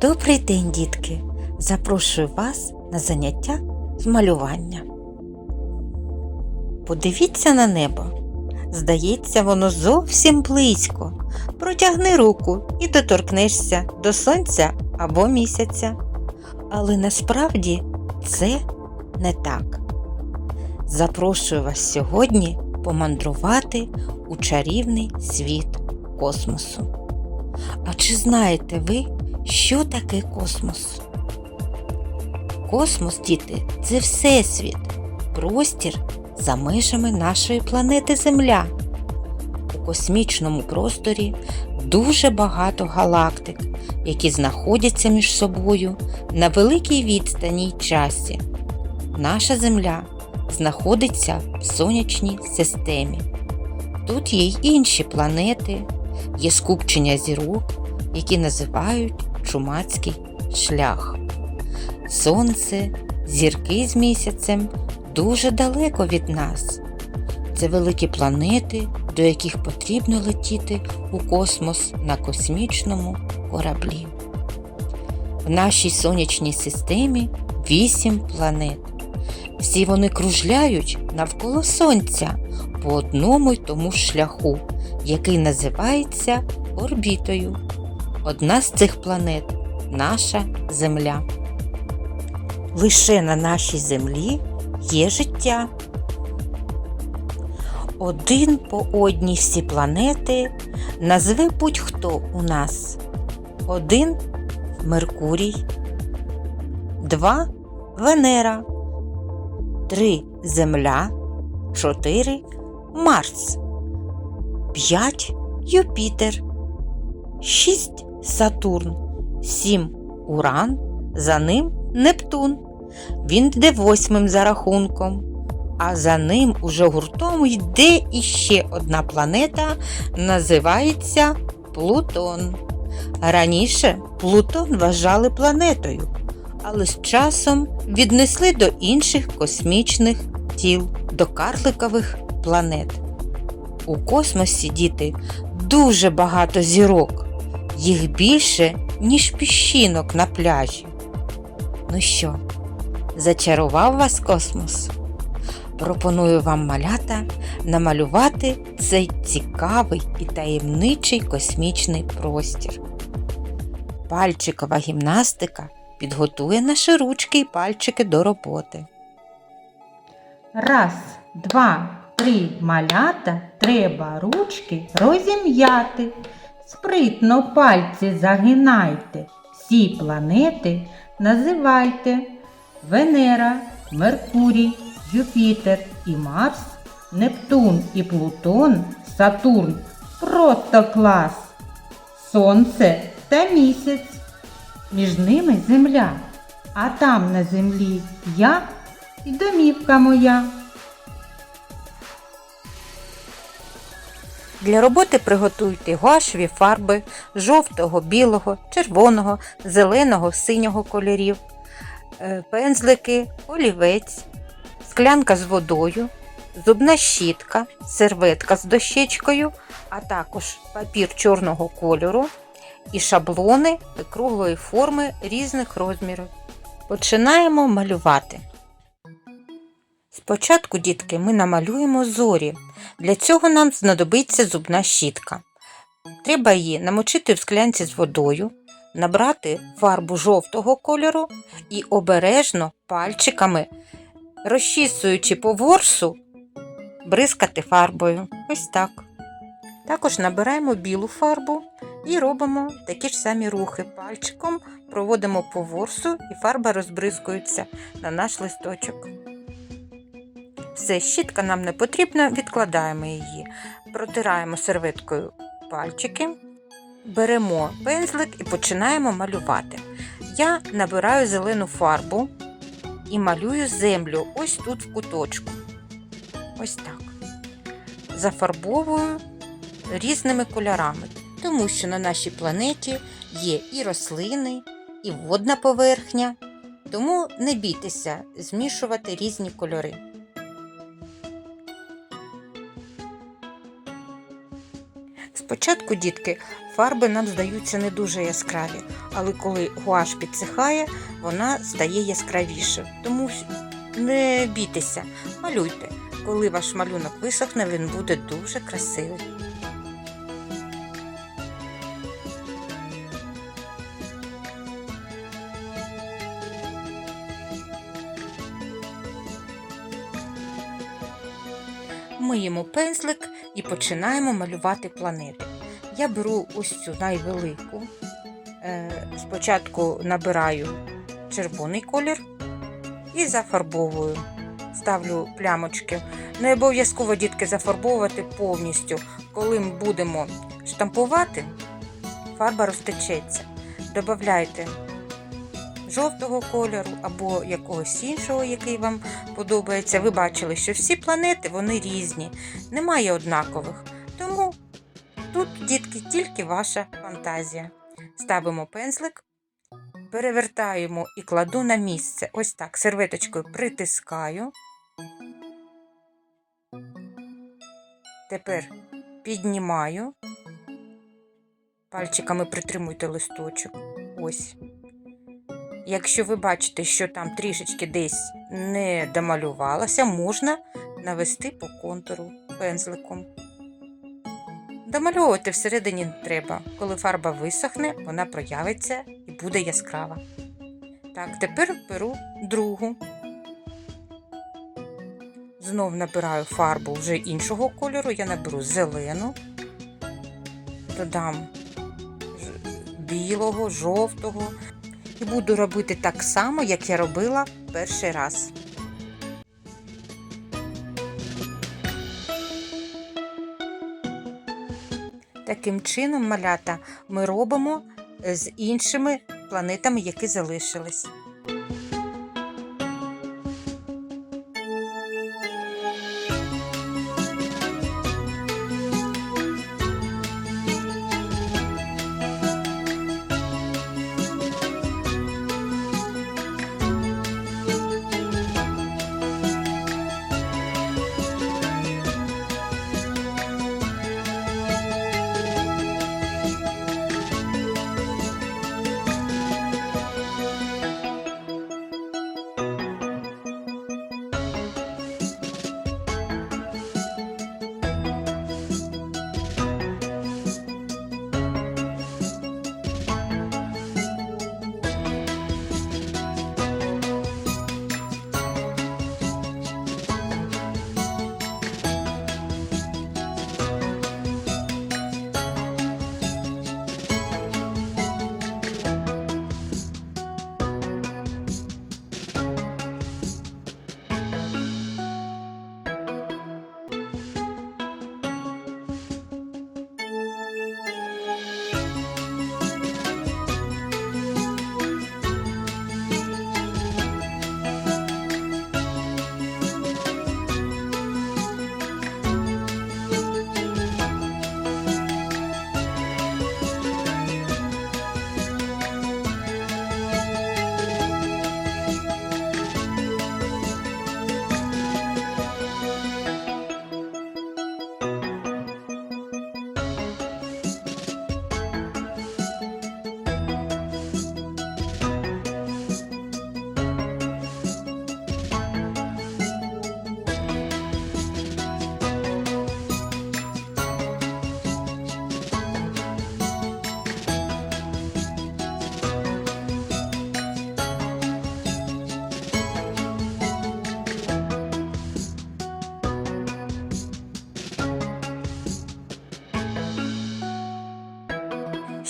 Добрий день, дітки! Запрошую вас на заняття з малювання. Подивіться на небо. Здається, воно зовсім близько. Протягни руку і доторкнешся до сонця або місяця. Але насправді це не так. Запрошую вас сьогодні помандрувати у чарівний світ космосу. А чи знаєте ви, що таке космос? Космос, діти, це всесвіт, простір за межами нашої планети Земля. У космічному просторі дуже багато галактик, які знаходяться між собою на великій відстані й часі. Наша Земля знаходиться в сонячній системі. Тут є й інші планети, є скупчення зірок, які називають чумацький шлях. Сонце, зірки з місяцем дуже далеко від нас. Це великі планети, до яких потрібно летіти у космос на космічному кораблі. В нашій сонячній системі вісім планет. Всі вони кружляють навколо Сонця по одному й тому шляху, який називається орбітою. Одна з цих планет наша Земля. Лише на нашій землі є життя. Один по одній всі планети назве будь-хто у нас. Один Меркурій, два Венера, три Земля, чотири Марс, п'ять Юпітер, шість Сатурн, сім Уран, за ним Нептун. Він йде восьмим за рахунком. А за ним уже гуртом йде іще одна планета, називається Плутон. Раніше Плутон вважали планетою, але з часом віднесли до інших космічних тіл, до карликових планет. У космосі діти дуже багато зірок, їх більше, ніж піщинок на пляжі. Ну що, зачарував вас космос? Пропоную вам малята намалювати цей цікавий і таємничий космічний простір. Пальчикова гімнастика підготує наші ручки і пальчики до роботи. Раз, два, три малята треба ручки розім'яти. Спритно пальці загинайте. Всі планети називайте Венера, Меркурій, Юпітер і Марс, Нептун і Плутон, Сатурн. Просто клас. Сонце та місяць. Між ними земля, а там на землі я і домівка моя. Для роботи приготуйте гуашеві фарби жовтого, білого, червоного, зеленого, синього кольорів, е, пензлики, олівець, склянка з водою, зубна щітка, серветка з дощечкою, а також папір чорного кольору і шаблони круглої форми різних розмірів. Починаємо малювати. Спочатку, дітки, ми намалюємо зорі. Для цього нам знадобиться зубна щітка. Треба її намочити в склянці з водою, набрати фарбу жовтого кольору і обережно пальчиками, розчісуючи по ворсу, бризкати фарбою. Ось так. Також набираємо білу фарбу і робимо такі ж самі рухи. Пальчиком проводимо по ворсу і фарба розбризкується на наш листочок. Все, щітка нам не потрібна, відкладаємо її, протираємо серветкою пальчики, беремо пензлик і починаємо малювати. Я набираю зелену фарбу і малюю землю ось тут в куточку. Ось так. Зафарбовую різними кольорами, тому що на нашій планеті є і рослини, і водна поверхня. Тому не бійтеся змішувати різні кольори. Спочатку, дітки, фарби нам здаються не дуже яскраві, але коли гуаш підсихає, вона стає яскравішою. Тому не бійтеся, малюйте. Коли ваш малюнок висохне, він буде дуже красивий. Миємо пензлик і починаємо малювати планети. Я беру ось цю найвелику. Е, Спочатку набираю червоний колір і зафарбовую. Ставлю плямочки. Не обов'язково дітки зафарбовувати повністю. Коли ми будемо штампувати, фарба розтечеться. Добавляйте жовтого кольору або якогось іншого, який вам подобається. Ви бачили, що всі планети вони різні, немає однакових. Тому тут, дітки, тільки ваша фантазія. Ставимо пензлик, перевертаємо і кладу на місце. Ось так, серветочкою притискаю. Тепер піднімаю. Пальчиками притримуйте листочок. Ось. Якщо ви бачите, що там трішечки десь не домалювалося, можна навести по контуру пензликом. Домальовувати всередині не треба. Коли фарба висохне, вона проявиться і буде яскрава. Так, тепер беру другу. Знов набираю фарбу вже іншого кольору, я наберу зелену, додам білого, жовтого. І буду робити так само, як я робила перший раз. Таким чином, малята, ми робимо з іншими планетами, які залишились.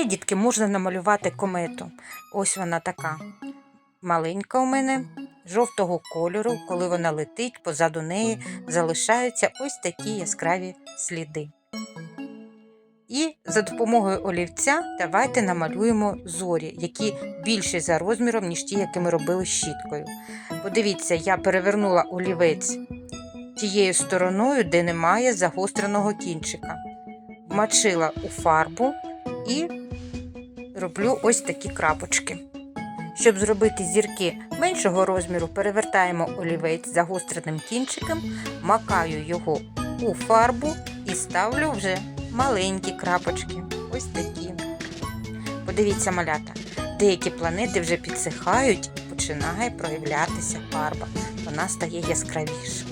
Ще, дітки, можна намалювати комету. Ось вона така маленька у мене, жовтого кольору. Коли вона летить, позаду неї залишаються ось такі яскраві сліди. І за допомогою олівця давайте намалюємо зорі, які більші за розміром, ніж ті, які ми робили щіткою. Подивіться, я перевернула олівець тією стороною, де немає загостреного кінчика. Вмочила у фарбу і роблю ось такі крапочки. Щоб зробити зірки меншого розміру, перевертаємо олівець загостреним кінчиком, макаю його у фарбу і ставлю вже маленькі крапочки. Ось такі. Подивіться, малята, деякі планети вже підсихають і починає проявлятися фарба. Вона стає яскравіша.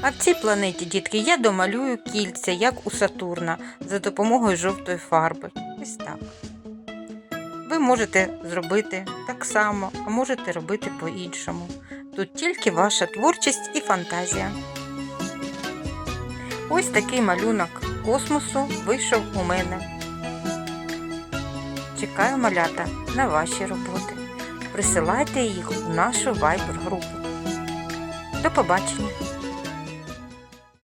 А в цій планеті, дітки, я домалюю кільця, як у Сатурна, за допомогою жовтої фарби. Ось так. Ви можете зробити так само, а можете робити по-іншому. Тут тільки ваша творчість і фантазія. Ось такий малюнок космосу вийшов у мене. Чекаю малята на ваші роботи. Присилайте їх у нашу вайбер групу. До побачення!